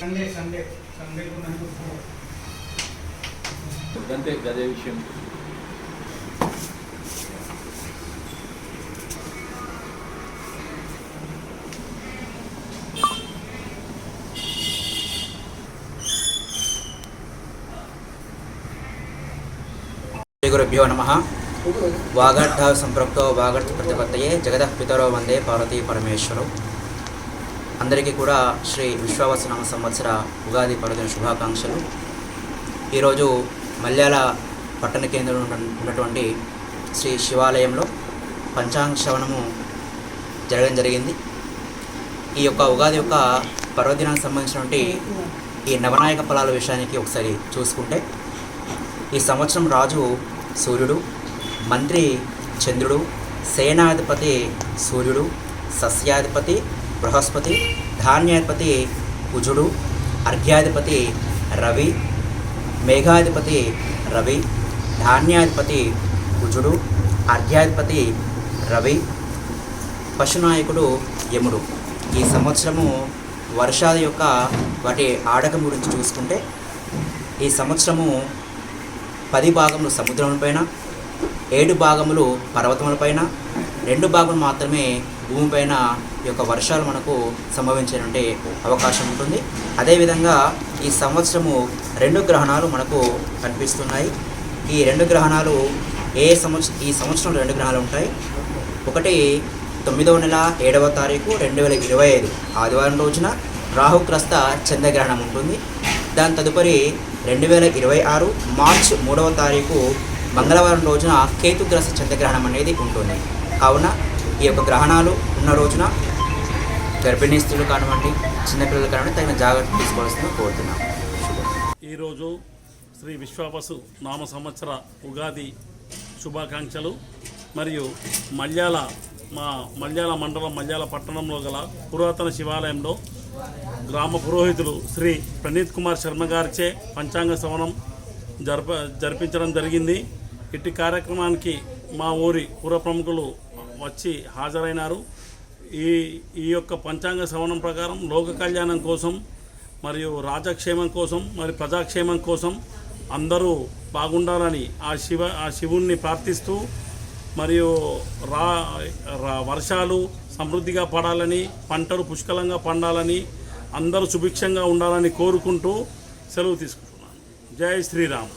Sunday Sunday Sunday గంతే గదే విషయం. శ్రీగురుభ్యో నమ. వాగర్థ సంపృక్తో వాగర్థ ప్రతిపత్తయే జగదః పితరో వందే పార్వతీ పరమేశ్వరం. అందరికీ కూడా శ్రీ విశ్వావసనామ సంవత్సర ఉగాది పర్వదిన శుభాకాంక్షలు. ఈరోజు మల్యాల పట్టణ కేంద్రంలో ఉన్నటువంటి శ్రీ శివాలయంలో పంచాంగ శ్రవణము జరగడం జరిగింది. ఈ యొక్క ఉగాది యొక్క పర్వదినానికి సంబంధించినటువంటి ఈ నవనాయక ఫలాల విషయానికి ఒకసారి చూసుకుంటే ఈ సంవత్సరం రాజు సూర్యుడు మంత్రి చంద్రుడు సేనాధిపతి సూర్యుడు సస్యాధిపతి బృహస్పతి ధాన్యాధిపతి కుజుడు అర్ఘ్యాధిపతి రవి మేఘాధిపతి రవి ధాన్యాధిపతి కుజుడు అర్ఘ్యాధిపతి రవి పశునాయకుడు యముడు. ఈ సంవత్సరము వర్షాల యొక్క వాటి ఆడకం గురించి చూసుకుంటే ఈ సంవత్సరము పది భాగములు సముద్రములపైన ఏడు భాగములు పర్వతములపైన రెండు భాగం మాత్రమే భూమిపైన ఈ యొక్క వర్షాలు మనకు సంభవించేటువంటి అవకాశం ఉంటుంది. అదేవిధంగా ఈ సంవత్సరము రెండు గ్రహణాలు మనకు కనిపిస్తున్నాయి. ఈ రెండు గ్రహణాలు ఏ సంవత్సరం ఈ సంవత్సరం రెండు గ్రహాలు ఉంటాయి. ఒకటి తొమ్మిదవ నెల ఏడవ తారీఖు రెండు వేల ఇరవై ఐదు ఆదివారం రోజున రాహుగ్రస్త చంద్రగ్రహణం ఉంటుంది. దాని తదుపరి రెండు వేల ఇరవై ఆరు మార్చ్ మూడవ తారీఖు మంగళవారం రోజున కేతుగ్రస్త చంద్రగ్రహణం అనేది ఉంటుంది. కావున ఈ యొక్క గ్రహణాలు ఉన్న రోజున గర్భిణీ స్త్రీలు కానివ్వండి చిన్నపిల్లలు కానివ్వండి తగిన జాగ్రత్తలు తీసుకోవాల్సిందిగా కోరుతున్నాం. ఈరోజు శ్రీ విశ్వాపసు నామ సంవత్సర ఉగాది శుభాకాంక్షలు మరియు మల్యాల మా మల్యాల మండలం మల్యాల పట్టణంలో గల పురాతన శివాలయంలో గ్రామ పురోహితులు శ్రీ ప్రణీత్ కుమార్ శర్మ గారిచే పంచాంగ శ్రవణం జరప జరిపించడం జరిగింది. ఇట్టి కార్యక్రమానికి మా ఊరి పుర ప్రముఖులు వచ్చి హాజరైనారు. ఈ ఈ యొక్క పంచాంగ శ్రవణం ప్రకారం లోక కళ్యాణం కోసం మరియు రాజక్షేమం కోసం మరి ప్రజాక్షేమం కోసం అందరూ బాగుండాలని ఆ శివ ఆ శివుణ్ణి ప్రార్థిస్తూ మరియు రా రా- వర్షాలు సమృద్ధిగా పడాలని పంటలు పుష్కలంగా పండాలని అందరూ సుభిక్షంగా ఉండాలని కోరుకుంటూ సెలవు తీసుకుంటున్నాను. జై శ్రీరామ్.